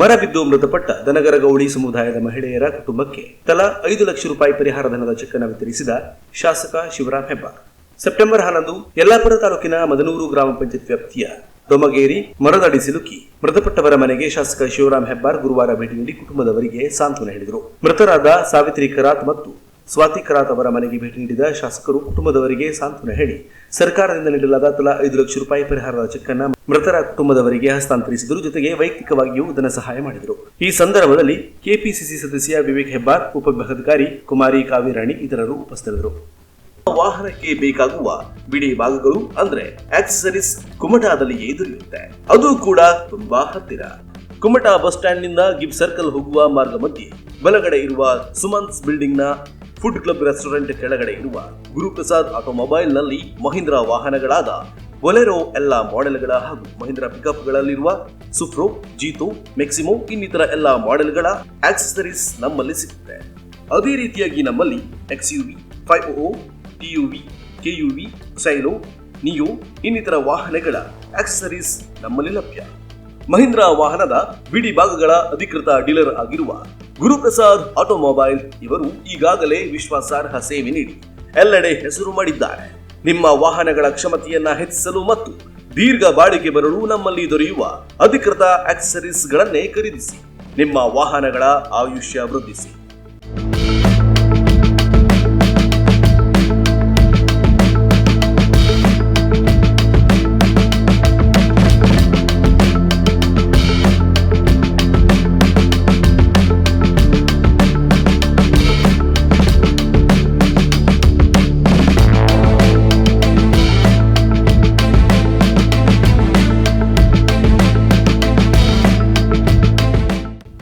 ಮರ ಮೃತಪಟ್ಟ ಮೃತಪಟ್ಟ ದನಗರಗೌಳಿ ಸಮುದಾಯದ ಮಹಿಳೆಯರ ಕುಟುಂಬಕ್ಕೆ ತಲಾ ಐದು ಲಕ್ಷ ರೂಪಾಯಿ ಪರಿಹಾರ ಧನದ ಚೆಕ್ ಅನ್ನು ವಿತರಿಸಿದ ಶಾಸಕ ಶಿವರಾಮ್ ಹೆಬ್ಬಾರ್. ಸೆಪ್ಟೆಂಬರ್ ಹನ್ನೊಂದು, ಯಲ್ಲಾಪುರ ತಾಲೂಕಿನ ಮದನೂರು ಗ್ರಾಮ ಪಂಚಾಯತ್ ವ್ಯಾಪ್ತಿಯ ದೊಮಗೇರಿ ಮರದಡಿ ಸಿಲುಕಿ ಮೃತಪಟ್ಟವರ ಮನೆಗೆ ಶಾಸಕ ಶಿವರಾಮ್ ಹೆಬ್ಬಾರ್ ಗುರುವಾರ ಭೇಟಿ ನೀಡಿ ಕುಟುಂಬದವರಿಗೆ ಸಾಂತ್ವನ ಹೇಳಿದರು. ಮೃತರಾದ ಸಾವಿತ್ರಿ ಕರಾತ್ ಮತ್ತು ಸ್ವಾತಿ ಕರಾತ್ ಅವರ ಮನೆಗೆ ಭೇಟಿ ನೀಡಿದ ಶಾಸಕರು ಕುಟುಂಬದವರಿಗೆ ಸಾಂತ್ವನ ಹೇಳಿ, ಸರ್ಕಾರದಿಂದ ನೀಡಲಾದ ತಲಾ ಐದು ಲಕ್ಷ ರೂಪಾಯಿ ಪರಿಹಾರದ ಚೆಕ್ ಅನ್ನ ಮೃತರ ಕುಟುಂಬದವರಿಗೆ ಹಸ್ತಾಂತರಿಸಿದರು. ಜೊತೆಗೆ ವೈಯಕ್ತಿಕವಾಗಿಯೂ ಧನ ಸಹಾಯ ಮಾಡಿದರು. ಈ ಸಂದರ್ಭದಲ್ಲಿ ಕೆಪಿಸಿಸಿ ಸದಸ್ಯ ವಿವೇಕ್ ಹೆಬ್ಬಾರ್, ಉಪವಿಭಾಗಾಧಿಕಾರಿ ಕುಮಾರಿ ಕಾವೇರಾಣಿ ಇತರರು ಉಪಸ್ಥಿತರಿದ್ದರು. ವಾಹನಕ್ಕೆ ಬೇಕಾಗುವ ಬಿಡಿ ಭಾಗಗಳು ಅಂದ್ರೆ ಆಕ್ಸೆಸರೀಸ್ ಕುಮಟಾದಲ್ಲಿಯೇ ದೊರೆಯುತ್ತೆ. ಅದು ಕೂಡ ತುಂಬಾ ಹತ್ತಿರ. ಕುಮಟಾ ಬಸ್ ಸ್ಟ್ಯಾಂಡ್ನಿಂದ ಗಿಬ್ ಸರ್ಕಲ್ ಹೋಗುವ ಮಾರ್ಗ ಮಧ್ಯೆ ಬಲಗಡೆ ಇರುವ ಸುಮನ್ಸ್ ಬಿಲ್ಡಿಂಗ್ನ ಫುಡ್ ಕ್ಲಬ್ ರೆಸ್ಟೋರೆಂಟ್ ಕೆಳಗಡೆ ಇರುವ ಗುರುಪ್ರಸಾದ್ ಆಟೋಮೊಬೈಲ್ನಲ್ಲಿ ಮಹೀಂದ್ರ ವಾಹನಗಳಾದ ಬೊಲೆರೋ ಎಲ್ಲ ಮಾಡೆಲ್ಗಳ ಹಾಗೂ ಮಹೀಂದ್ರ ಪಿಕಪ್ಗಳಲ್ಲಿರುವ ಸುಫ್ರೋ ಜೀತೋ, ಮೆಕ್ಸಿಮೋ ಇನ್ನಿತರ ಎಲ್ಲ ಮಾಡೆಲ್ಗಳ ಆಕ್ಸೆಸರೀಸ್ ನಮ್ಮಲ್ಲಿ ಸಿಗುತ್ತೆ. ಅದೇ ರೀತಿಯಾಗಿ ನಮ್ಮಲ್ಲಿ X U V five O TUV KUV Xylo, Neo ಇನ್ನಿತರ ವಾಹನಗಳ ಆಕ್ಸೆಸರೀಸ್ ನಮ್ಮಲ್ಲಿ ಲಭ್ಯ. ಮಹೀಂದ್ರ ವಾಹನದ ಬಿಡಿ ಭಾಗಗಳ ಅಧಿಕೃತ ಡೀಲರ್ ಆಗಿರುವ ಗುರುಪ್ರಸಾದ್ ಆಟೋಮೊಬೈಲ್ ಇವರು ಈಗಾಗಲೇ ವಿಶ್ವಾಸಾರ್ಹ ಸೇವೆ ನೀಡಿ ಎಲ್ಲೆಡೆ ಹೆಸರು ಮಾಡಿದ್ದಾರೆ. ನಿಮ್ಮ ವಾಹನಗಳ ಕ್ಷಮತೆಯನ್ನ ಹೆಚ್ಚಿಸಲು ಮತ್ತು ದೀರ್ಘ ಬಾಳಿಕೆ ಬರಲು ನಮ್ಮಲ್ಲಿ ದೊರೆಯುವ ಅಧಿಕೃತ ಆಕ್ಸೆಸರೀಸ್ಗಳನ್ನೇ ಖರೀದಿಸಿ. ನಿಮ್ಮ ವಾಹನಗಳ ಆಯುಷ್ಯ ವೃದ್ಧಿಸಿ.